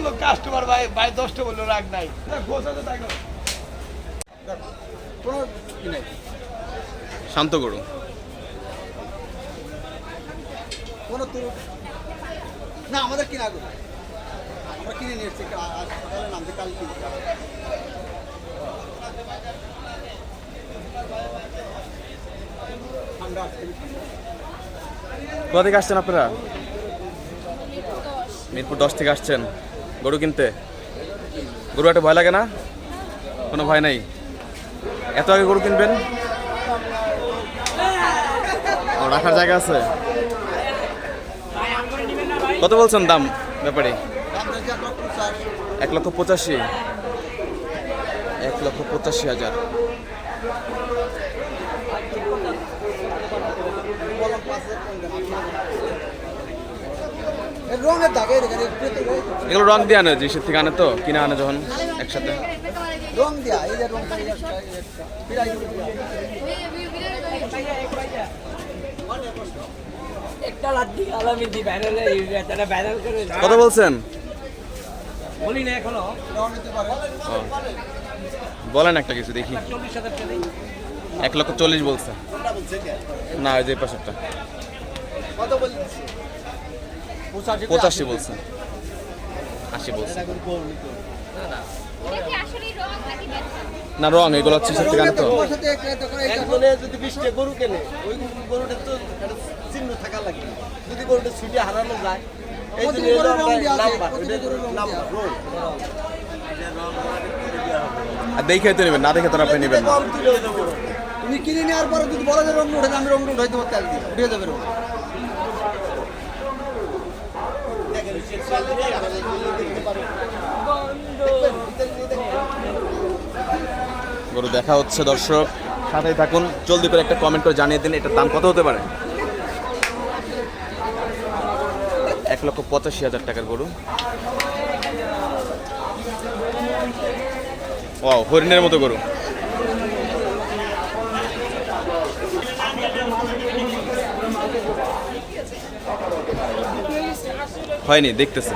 বলল কাস্টমার ভাই ভাই দশটা বলল রাগ নাই। শান্ত গরু কোনো না আমাদের কিনা গরু আমরা কিনে নিয়ে এসেছি সকালে নামতে কাল কোথা থেকে আসছেন আপনারা? মিরপুর দশ থেকে আসছেন। গরু কিনতে? গরু একটা ভয় লাগে না? কোনো ভয় নাই? এত আগে গরু কিনবেন? রাখার জায়গা আছে? কত বলছেন দাম ব্যাপারে? এক লক্ষ পঁচাশি। এক লক্ষ পঁচাশি হাজার বলক পাশে কোন দাম এর রঙের দাগ এই দেখেন একটু তো রঙ- এগুলো রং দিয়ে আনে জিনিসের থেকে আনে তো কিনে আনে যখন একসাথে রং দেয়া এই যে কত বলছেন। বলেন একটা কিছু দেখি। এক লক্ষ চল্লিশ বলছে? না ওই যে পাশেরটা পঁচাশি বলছে আশি বলছে দেখি আসলে রং নাকি ব্যথা না রং এগুলো হচ্ছে সত্যি গান তো। একজনে যদি বিশটা গরু কেনে ওই গরুটা তো চিহ্ন থাকা লাগে। যদি গরুটা ছুটে হারানো যায় এই জন্য নাম্বার। রোল। আর দেখে তো নেবেন না দেখে তো আপনি নেবেন তুমি কিনে নেওয়ার পরে যদি বড় যে রং উঠে আমি রং উঠাই দেবো তেল দিয়ে উঠে যাবে রং। গরু দেখা হচ্ছে, দর্শক। সাথেই থাকুন। জলদি করে একটা কমেন্ট করে জানিয়ে দিন, এটার দাম কত হতে পারে? এক লক্ষ পঁচাশি হাজার টাকার গরু। ও হরিণের মতো গরু। হয়নি, দেখতেছে।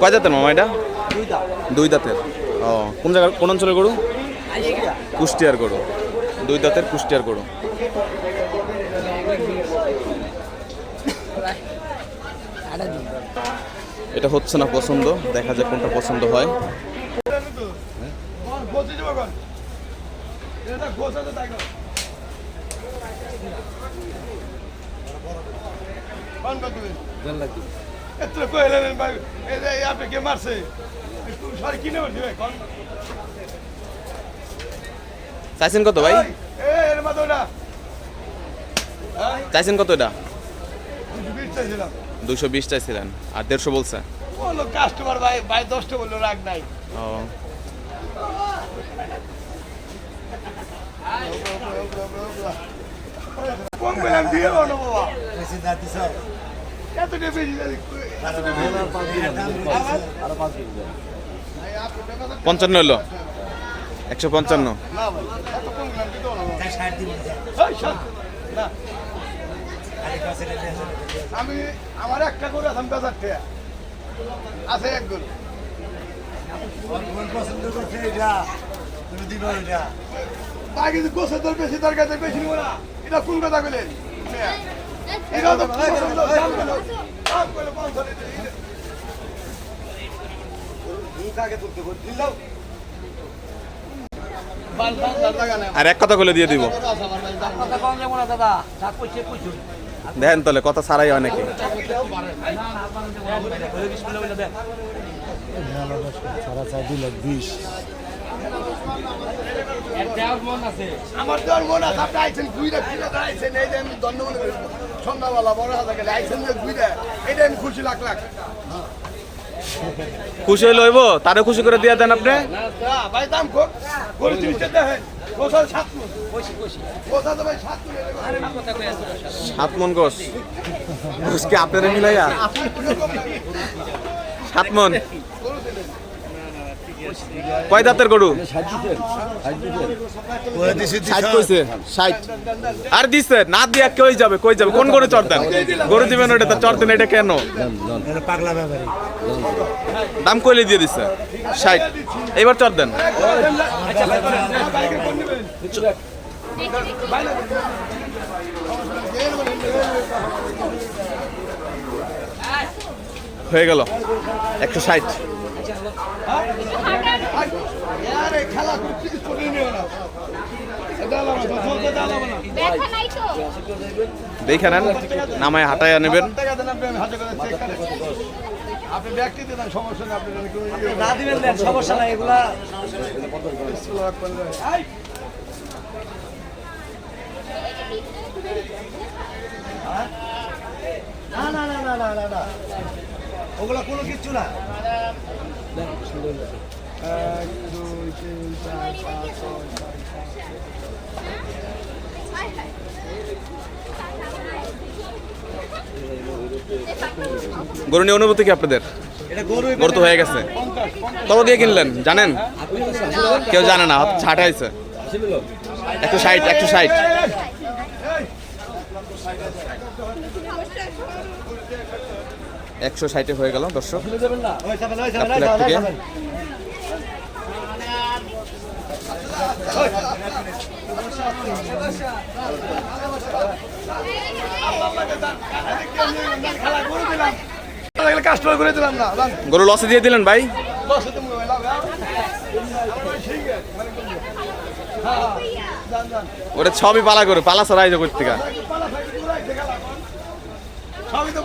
কয় দাঁতের মামা এটা? দুই দাঁতের। ও, কোন জায়গার, কোন অঞ্চলের গরু? কুষ্টিয়ার গরু। দুই দাঁতের কুষ্টিয়ার গরু। এটা হচ্ছে না পছন্দ, দেখা যাক কোনটা পছন্দ হয়। চাইছেন কত ভাই? চাইছেন কত এটা? চাইছিলাম দুইশো বিশ চাইছিলেন আর দেড়শো বলছে। বলল কাস্টমার ভাই ভাই দশটা বলল রাগ নাই। ও। পঞ্চান্ন হলো। একশো পঞ্চান্ন। না। আমি আমার একটা করে আসাম বেচার ঠেয়া আছে এক গরু। বাকি গোসে তোর বেশি দরকার আছে, বেশি নিবো না। এটা কোন কথা বলেন এটা তো পছন্দ, দাম বলো। দাম বলো, পাঁচশো। বাল বাল বাল। আর এক কথা বলে দিয়ে দিব। কথা কম যাব না দাদা? যা কইছে কইছো। দেখেন তাহলে কথা ছাড়াই অনেকে আমার তো আর আছে আপনি আইছেন ঘুরে ফিরে দাঁড়াইছেন এই যে আমি দণ্ড সন্ধ্যাবেলা বড় হাতে গেলে আইছেন যে ঘুরে এইটা আমি খুশি লাখ লাখ। খুশি হইলে হইব? তারও খুশি করে দিয়ে দেন আপনি। ভাই দাম খুব গরু জিনিসটা দেখেন। কোথাও সাত মন কোথা তো ভাই সাত মন সাত মন গোস গোস। কি আপনারা মিলাইয়া? সাত মন কয় দাঁতের গরু? ষাট আর দিছে না দিয়া কই যাবে কই যাবে? কোন গরু চর দেন? গরু দিবেন ওটা তো চর দেন এটা কেন? দাম কইলে দিয়ে দিছে ষাট। এবার চর দেন। হয়ে গেল। একশো ষাট। না না না দেখে নেন, নামায়, হাটায় নেবেন। আপনি সমস্যা নেই আপনি না দিবেন সমস্যা নাই, এগুলা না না না না না না ওগুলা কোনো কিচ্ছু না এক দুই তিন চার পাঁচ ছয় হায় হায় গরু নিয়ে অনুভূতি কি আপনাদের গরু গরু তো হয়ে গেছে কত দিয়ে কিনলেন জানেন কেউ জানে না ছাট হয়েছে একশো ষাট একশো ষাট একশো ষাটে হয়ে গেল দর্শক। থেকে। গরু লসে দিয়ে দিলেন ভাই? হ্যাঁ জান ওটা সবই পালা করে পালা সরাই করতে সবই তো